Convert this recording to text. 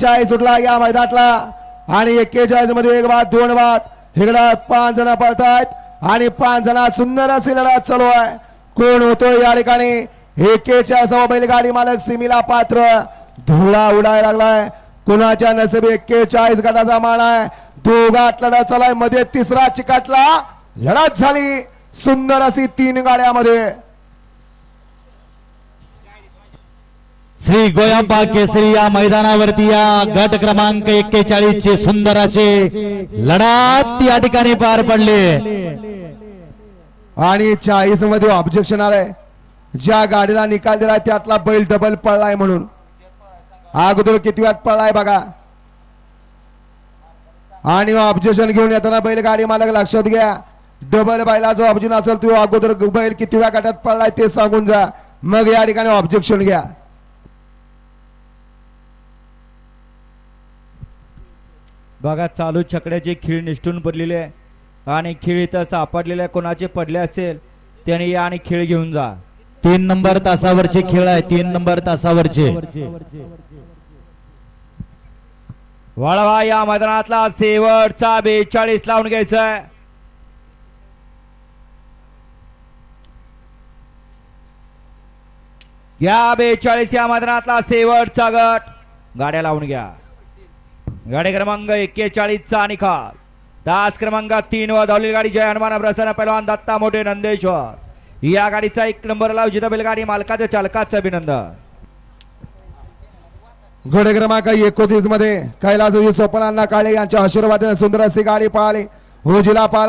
एक्केचाळीस उठला या मैदानातला. आणि एक्केचाळीसमध्ये एक बाद दोन बाद. हिंगडा पाच जण पळतायत. आणि पाच जणात सुंदर अशी लढत चालू आहे. कोण होतोय या ठिकाणी? एकेचाळीस बैलगाडी मालक सिमीला पात्र. धुळा उडायला लागलाय. कुणाच्या नसेबी एक्केचाळीस गटाचा मान आहे? दोघात लढत चालायमध्ये तिसरा चिकाटला. लढत झाली. सुंदर अशी तीन गाड्यामध्ये. श्री गोयांबा केसरी या मैदानावरती या गट क्रमांक एक्केचाळीस चे सुंदर असे लढात या ठिकाणी पार पडले. आणि चाळीसमध्ये ऑब्जेक्शन आलंय. ज्या गाडीला निकाल दिलाय त्यातला बैल डबल पळलाय म्हणून. अगोदर किती वेळात पळलाय बघा. आणि ऑब्जेक्शन घेऊन येताना बैल गाडी मालक लक्षात घ्या. डबल बैला जो ऑब्जेक्शन असेल तो अगोदर बैल किती वेळा गटात पळलाय ते सांगून जा. मग या ठिकाणी ऑब्जेक्शन घ्या. बघा चालू छकड्याची खीळ निष्ठून पडलेली आहे. आणि खीळ इथं सापडलेल्या कोणाचे पडले असेल त्याने या आणि खीळ घेऊन जा. तीन नंबर तासावरचे खेळ आहे तीन नंबर तासावरचे. वळवा या मैदानातला शेवटचा बेचाळीस लावून घ्यायचा आहे या बेचाळीस या मैदानातला शेवटचा गट. गाड्या लावून घ्या. गाडी क्रमांक एक्केचाळीस चा निकाल. तास क्रमांक तीन व धावलेली गाडी जय हनुमान प्रसन्न पहिलवान दत्ता मोठे नंदेश्वर. या गाडीचा एक नंबर लाव जिथं बैलगाडी मालकाचं चालकाचं अभिनंदन. घोडे क्रमांक एकोतीसमध्ये कैलास सोपनांना काळे यांच्या आशीर्वादाने सुंदर अशी गाडी पाहिली उजिला पाहिला